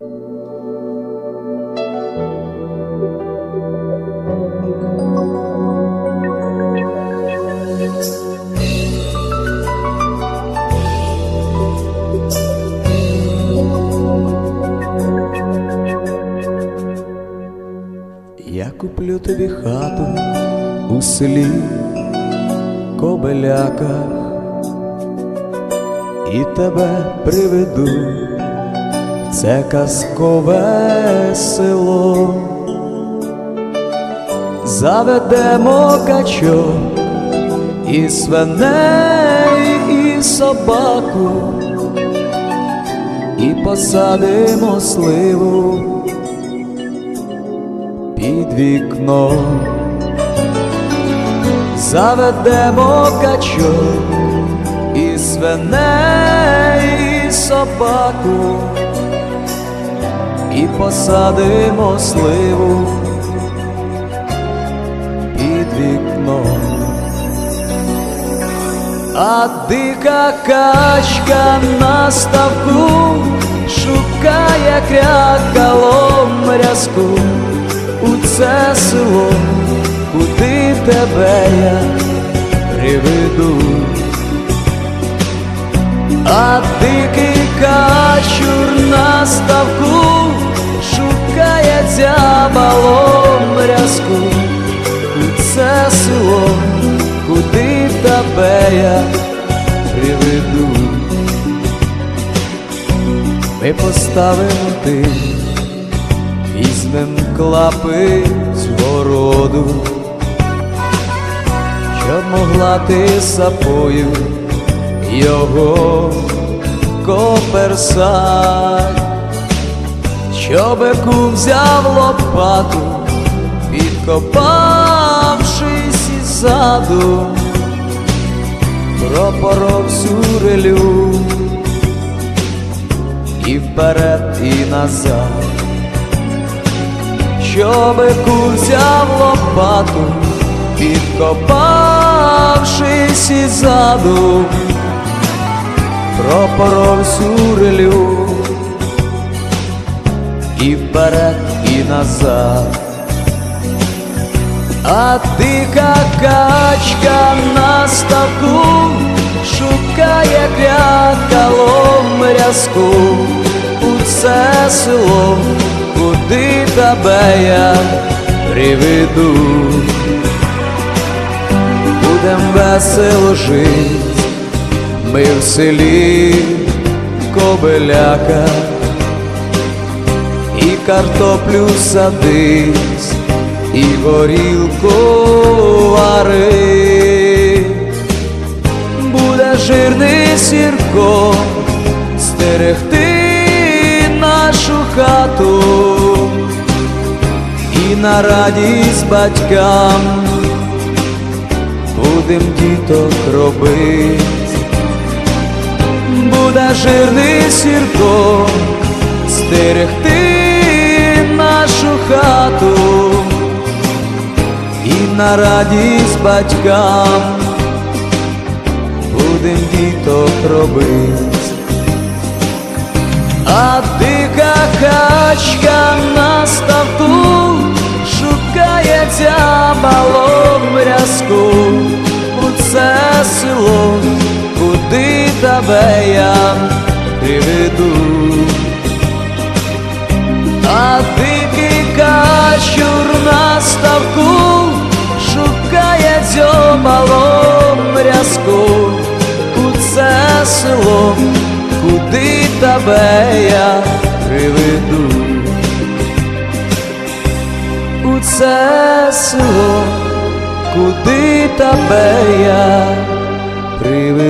Я куплю тобі хату у селі Кобеляках і тебе приведу це казкове село. Заведемо качок і свиней, і собаку, і посадимо сливу під вікном. Заведемо качок і свиней, і собаку, і посадимо сливу під вікном. А дика качка на ставку шукає крякалом рязку у це село, куди тебе я приведу. А дикий качур на ставку шукає дзябалом рязку це село, куди тебе я приведу. Ми поставимо ти, візьмем клапи з городу, щоб могла ти сапою його коперсать, щоби кум взяв лопату, підкопавшись іззаду, пропоров всю релю і вперед, і назад, щоби кум взяв лопату, підкопавшись іззаду, пропоров всю релю і вперед, і назад. А дика качка на ставку шукає крякалом рязку у це село, куди тебе я приведу. Будем весело жить, ми в селі Кобеляка і картоплю садись, і горілку вари, буде жирний сірко стерегти нашу хату. І на радість батькам будем діток робить, буде жирний сірко стерегти нашу хату. І на радість батькам будем діток робить, а дика качка на ставку шукає дзябалом рязку у це село, тебе я приведу. А дикий качур на ставку шукає дзьобалом рязку у це село, куди тебе я приведу. У це село, куди тебе я приведу.